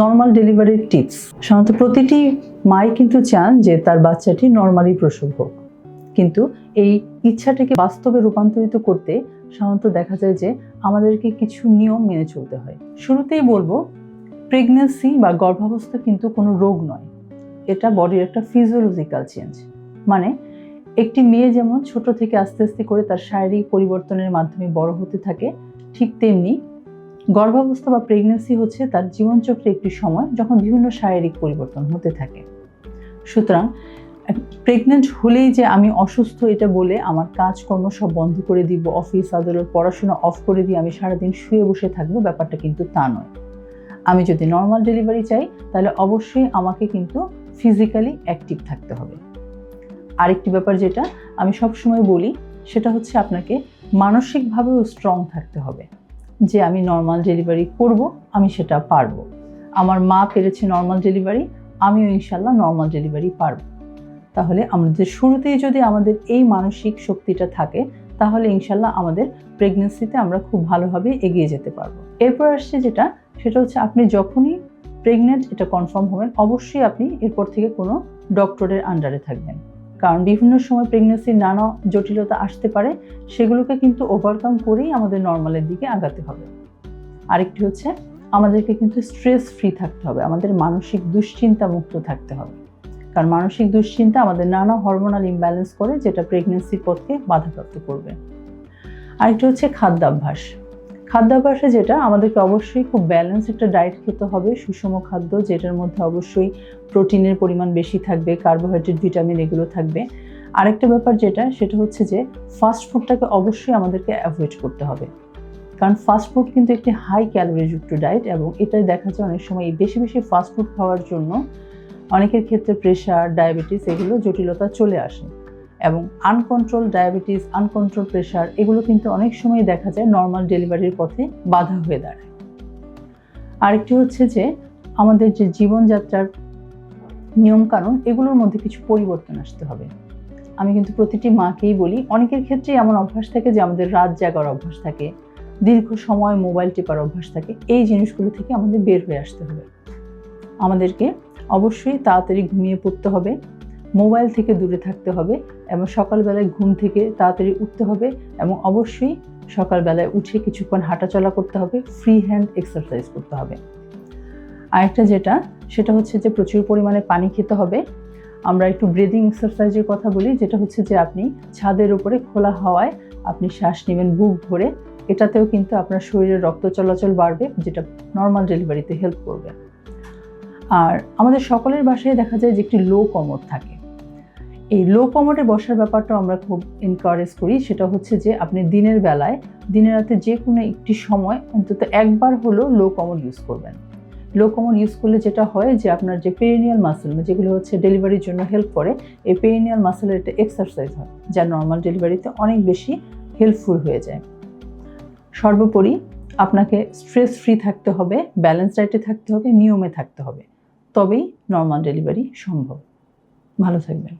Normal ডেলিভারির tips সাধারণত প্রতিটি মাই কিন্তু চান যে তার বাচ্চাটি নর্মালি প্রসব হোক। কিন্তু এই ইচ্ছাটাকে বাস্তবে রূপান্তরিত করতে সাধারণত দেখা যায় যে আমাদেরকে কিছু নিয়ম মেনে চলতে হয়। শুরুতেই বলব প্রেগনেন্সি বা গর্ভাবস্থা কিন্তু কোনো রোগ নয়। এটা বডির একটা ফিজিওলজিক্যাল চেঞ্জ মানে একটি মেয়ে যেমন ছোট থেকে আস্তে আস্তে করে তার শারীরিক পরিবর্তনের মাধ্যমে বড় হতে থাকে, ঠিক তেমনি গর্ভাবস্থা বা প্রেগনেন্সি হচ্ছে তার জীবনচক্রে একটি সময় যখন বিভিন্ন শারীরিক পরিবর্তন হতে থাকে। সুতরাং প্রেগনেন্ট হলেই যে আমি অসুস্থ এটা বলে আমার কাজকর্ম সব বন্ধ করে দিব অফিস আদালত, পড়াশোনা অফ করে দিয়ে আমি সারাদিন শুয়ে বসে থাকব, ব্যাপারটা কিন্তু তা নয়। আমি যদি নর্মাল ডেলিভারি চাই, তাহলে অবশ্যই আমাকে কিন্তু ফিজিক্যালি অ্যাক্টিভ থাকতে হবে। আরেকটি ব্যাপার যেটা আমি সবসময় বলি, সেটা হচ্ছে আপনাকে মানসিকভাবেও স্ট্রং থাকতে হবে। যে আমি নর্মাল ডেলিভারি করব, আমি সেটা পারব। আমার মা পেরেছে নর্মাল ডেলিভারি আমিও ইনশাল্লাহ নর্মাল ডেলিভারি পারব। তাহলে আমাদের শুরুতেই যদি আমাদের এই মানসিক শক্তিটা থাকে, তাহলে ইনশাল্লাহ আমাদের প্রেগনেন্সিতে আমরা খুব ভালোভাবে এগিয়ে যেতে পারব। এরপর আসছে যেটা, সেটা হচ্ছে আপনি যখনই প্রেগনেন্ট এটা কনফার্ম হবেন, অবশ্যই আপনি এরপর থেকে কোনো ডক্টরের আন্ডারে থাকবেন। কারণ বিভিন্ন সময় প্রেগনেন্সির নানা জটিলতা আসতে পারে, সেগুলোকে কিন্তু ওভারকাম করেই আমাদের নর্মালের দিকে আগাতে হবে। আরেকটি হচ্ছে, আমাদেরকে কিন্তু স্ট্রেস ফ্রি থাকতে হবে, আমাদের মানসিক দুশ্চিন্তা মুক্ত থাকতে হবে। কারণ মানসিক দুশ্চিন্তা আমাদের নানা হরমোনাল ইমব্যালেন্স করে, যেটা প্রেগনেন্সির পথকে বাধাপ্রাপ্ত করবে। আরেকটি হচ্ছে খাদ্যাভ্যাস। খাদ্যাভ্যাসে যেটা, আমাদেরকে অবশ্যই খুব ব্যালেন্স একটা ডায়েট খেতে হবে। সুষম খাদ্য যেটার মধ্যে অবশ্যই প্রোটিনের পরিমাণ বেশি থাকবে কার্বোহাইড্রেট ভিটামিন এগুলো থাকবে। আরেকটা ব্যাপার যেটা, সেটা হচ্ছে যে ফাস্ট ফুডটাকে অবশ্যই আমাদেরকে অ্যাভয়েড করতে হবে। কারণ ফাস্ট ফুড কিন্তু একটি হাই ক্যালোরিযুক্ত ডায়েট এবং এটাই দেখা যায় অনেক সময় এই বেশি বেশি ফাস্ট ফুড খাওয়ার জন্য অনেকের ক্ষেত্রে প্রেশার ডায়াবেটিস এগুলো জটিলতা চলে আসে। এবং আনকন্ট্রোল ডায়াবেটিস আনকন্ট্রোল প্রেশার এগুলো কিন্তু অনেক সময় দেখা যায় নর্মাল ডেলিভারির পথে বাধা হয়ে দাঁড়ায়। আরেকটি হচ্ছে যে, আমাদের যে জীবনযাত্রার নিয়মকানুন, এগুলোর মধ্যে কিছু পরিবর্তন আসতে হবে। আমি কিন্তু প্রতিটি মাকেই বলি, অনেকের ক্ষেত্রেই এমন অভ্যাস থাকে যে আমাদের রাত জাগার অভ্যাস থাকে, দীর্ঘ সময় মোবাইল টেপার অভ্যাস থাকে, এই জিনিসগুলো থেকে আমাদের বের হয়ে আসতে হবে। আমাদেরকে অবশ্যই তাড়াতাড়ি ঘুমিয়ে পড়তে হবে মোবাইল থেকে দূরে থাকতে হবে এবং সকালবেলায় ঘুম থেকে তাড়াতাড়ি উঠতে হবে এবং অবশ্যই সকালবেলায় উঠে কিছুক্ষণ হাঁটাচলা করতে হবে ফ্রি হ্যান্ড এক্সারসাইজ করতে হবে। আরেকটা যেটা, সেটা হচ্ছে যে প্রচুর পরিমাণে পানি খেতে হবে। আমরা একটু ব্রিদিং এক্সারসাইজের কথা বলি, যেটা হচ্ছে যে আপনি ছাদের উপরে খোলা হাওয়ায় আপনি শ্বাস নেবেন বুক ভরে। এটাতেও কিন্তু আপনার শরীরে রক্ত চলাচল বাড়বে, যেটা নর্মাল ডেলিভারিতে হেল্প করবে। আর আমাদের সকলের বাসায় দেখা যায় যে একটি লো কমর থাকে। এই লো কমরে বসার ব্যাপারটা আমরা খুব এনকারেজ করি। সেটা হচ্ছে যে আপনি দিনের বেলায়, দিনের রাতে যে কোনো একটি সময় অন্তত একবার হলেও লো কমর ইউজ করবেন। লো কমর ইউজ করলে যেটা হয় যে আপনার যে পেরিনিয়াল মাসেল যেগুলো হচ্ছে ডেলিভারির জন্য হেল্প করে, এই পেরিনিয়াল মাসেলের একটা এক্সারসাইজ হয়, যা নর্মাল ডেলিভারিতে অনেক বেশি হেল্পফুল হয়ে যায়। সর্বোপরি আপনাকে স্ট্রেস ফ্রি থাকতে হবে ব্যালেন্স ডায়েটে থাকতে হবে, নিয়মে থাকতে হবে। তবেই নর্মাল ডেলিভারি সম্ভব। ভালো থাকবেন।